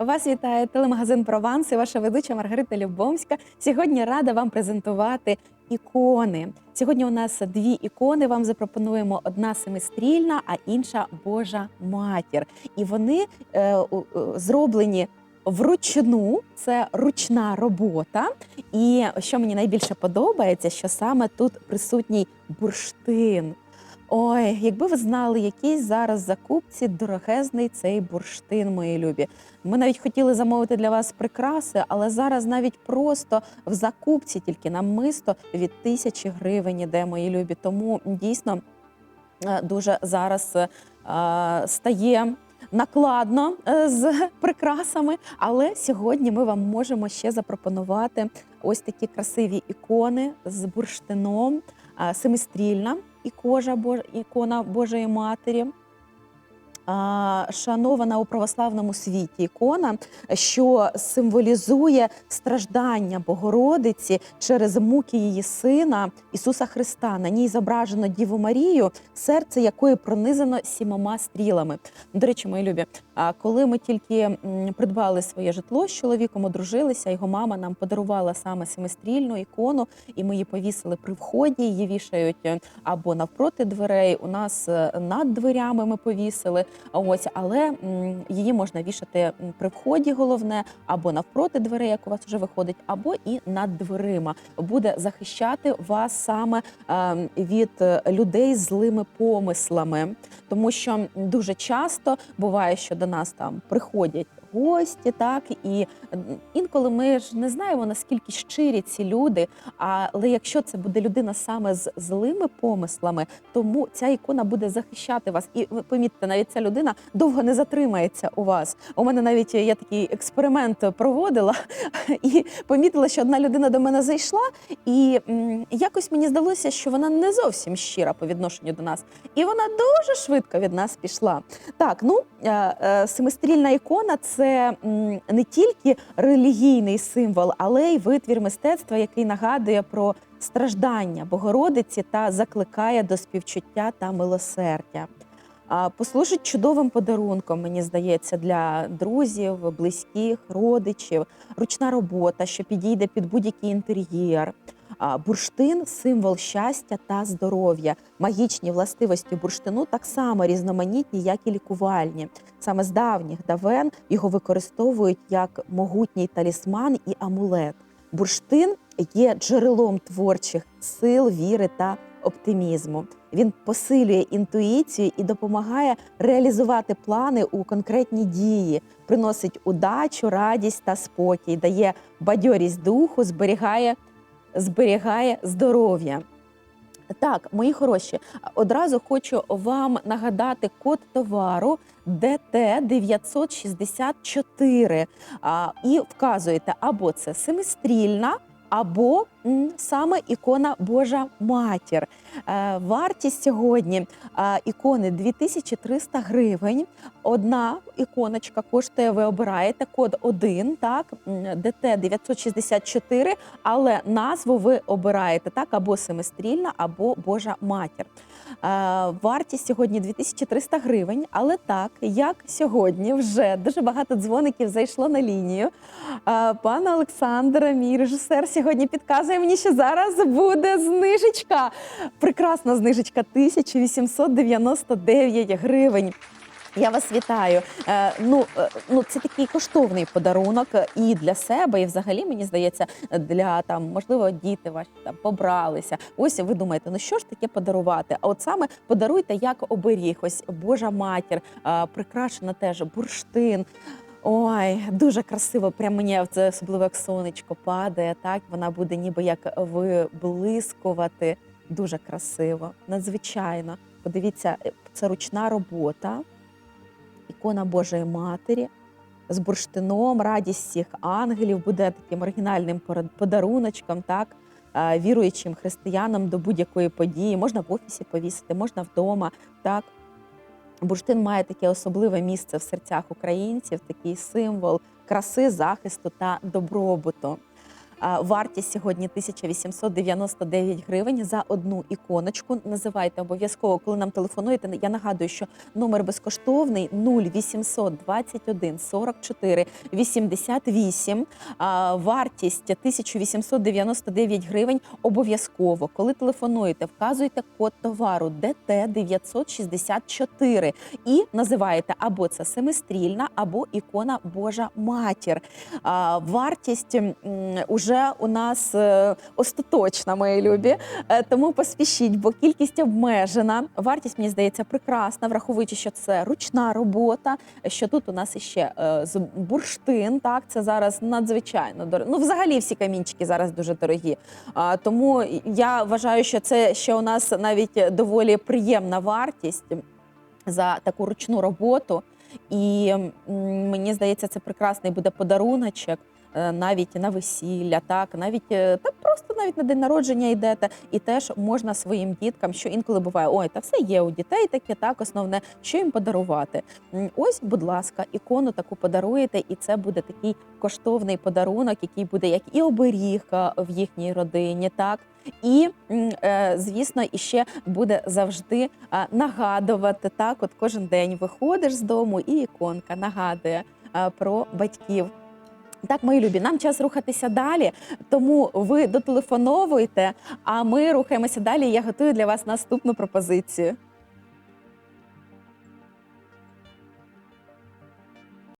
Вас вітає телемагазин Прованс і ваша ведуча Маргарита Любомська. Сьогодні рада вам презентувати ікони. Сьогодні у нас дві ікони. Вам запропонуємо одна семистрільна, а інша Божа матір. І вони е, у- зроблені вручну. Це ручна робота. І що мені найбільше подобається, що саме тут присутній бурштин. Ой, якби ви знали, який зараз закупці дорогезний цей бурштин, мої любі. Ми навіть хотіли замовити для вас прикраси, але зараз навіть просто в закупці тільки на мисто від тисячі гривень іде, мої любі. Тому дійсно е, дуже зараз е, стає. Накладно е, з прикрасами, але сьогодні ми вам можемо ще запропонувати ось такі красиві ікони з бурштином, а, семистрільна кожа Бож- ікона Божої Матері. Шанована у православному світі ікона, що символізує страждання Богородиці через муки її сина Ісуса Христа. На ній зображено Діву Марію, серце якої пронизано сімома стрілами. До речі, мої любі, а коли ми тільки придбали своє житло з чоловіком, одружилися, його мама нам подарувала саме семистрільну ікону, і ми її повісили при вході. Її вішають е, або навпроти дверей. У нас е, над дверями ми повісили. Ось, але її можна вішати при вході, головне, або навпроти дверей, як у вас вже виходить, або і над дверима. Буде захищати вас саме е, від е, людей злими помислами, тому що дуже часто буває, що до нас там приходять. Гості, так і інколи ми ж не знаємо наскільки щирі ці люди. Але якщо це буде людина саме з злими помислами, тому ця ікона буде захищати вас. І ви помітьте, навіть ця людина довго не затримається у вас. У мене навіть я такий експеримент проводила і помітила, що одна людина до мене зайшла, і якось мені здалося, що вона не зовсім щира по відношенню до нас, і вона дуже швидко від нас пішла. Так, ну е, е, семистрільна ікона це м, не тільки релігійний символ, але й витвір мистецтва, який нагадує про страждання Богородиці та закликає до співчуття та милосердя. Послужить чудовим подарунком, мені здається, для друзів, близьких, родичів, ручна робота, що підійде під будь-який інтер'єр. Бурштин символ щастя та здоров'я. Магічні властивості бурштину так само різноманітні, як і лікувальні. Саме з давніх давен його використовують як могутній талісман і амулет. Бурштин є джерелом творчих сил, віри та оптимізму. Він посилює інтуїцію і допомагає реалізувати плани у конкретні дії, приносить удачу, радість та спокій, дає бадьорість духу, зберігає, зберігає здоров'я. Так, мої хороші, одразу хочу вам нагадати код товару ДТ 964 а, і вказуєте або це семистрільна, або саме ікона Божа Матір. Е, вартість сьогодні е, ікони 2300 гривень. Одна іконочка коштує, ви обираєте код 1, так, ДТ 964, але назву ви обираєте так, або семистрільна, або Божа Матір. Е, Вартість сьогодні 2300 гривень, але так як сьогодні вже дуже багато дзвоників зайшло на лінію. Пан Олександр, мій режисер, сьогодні підказує мені, що зараз буде знижечка. Прекрасна знижечка 1899 гривень. Я вас вітаю. Е, ну, е, ну, це такий коштовний подарунок і для себе, і взагалі мені здається, для там, можливо, діти ваші там побралися. Ось ви думаєте, ну що ж таке подарувати? А от саме подаруйте як оберіг. Ось Божа матір, е, прикрашена теж бурштин. Ой, дуже красиво. Прямо мені це особливо як сонечко падає. Так вона буде ніби як виблискувати. Дуже красиво, надзвичайно. Подивіться, е, це ручна робота ікона Божої Матері з бурштином, радість всіх ангелів буде таким оригінальним подаруночком, так, віруючим християнам до будь-якої події. Можна в офісі повісити, можна вдома. Так. Бурштин має таке особливе місце в серцях українців, такий символ краси, захисту та добробуту. Вартість сьогодні 1899 гривень за одну іконочку. Називайте обов'язково, коли нам телефонуєте. Я нагадую, що номер безкоштовний 0800 21 44 88. А, Вартість 1899 гривень обов'язково. Коли телефонуєте, вказуйте код товару ДТ 964 і називаєте або це семистрільна, або ікона Божа Матір. Вартість м, уже у нас е, остаточна, мої любі. Е, Тому поспішіть, бо кількість обмежена. Вартість, мені здається, прекрасна, враховуючи, що це ручна робота, що тут у нас іще е, бурштин. Так, це зараз надзвичайно дорого. Ну, взагалі, всі камінчики зараз дуже дорогі. Тому я вважаю, що це ще у нас навіть доволі приємна вартість за таку ручну роботу. І мені здається, це прекрасний буде подаруночок. Е, Навіть на весілля, так навіть е, та просто навіть на день народження йдете, і теж можна своїм діткам, що інколи буває, ой, та все є у дітей таке, так основне, що їм подарувати. Ось, будь ласка, ікону таку подаруєте, і це буде такий коштовний подарунок, який буде як і оберіг е, в їхній родині, так і звісно, іще буде завжди нагадувати так. От кожен день виходиш з дому, і іконка нагадує про батьків. Так, мої любі, нам час рухатися далі, тому ви дотелефоновуйте, а ми рухаємося далі. Я готую для вас наступну пропозицію.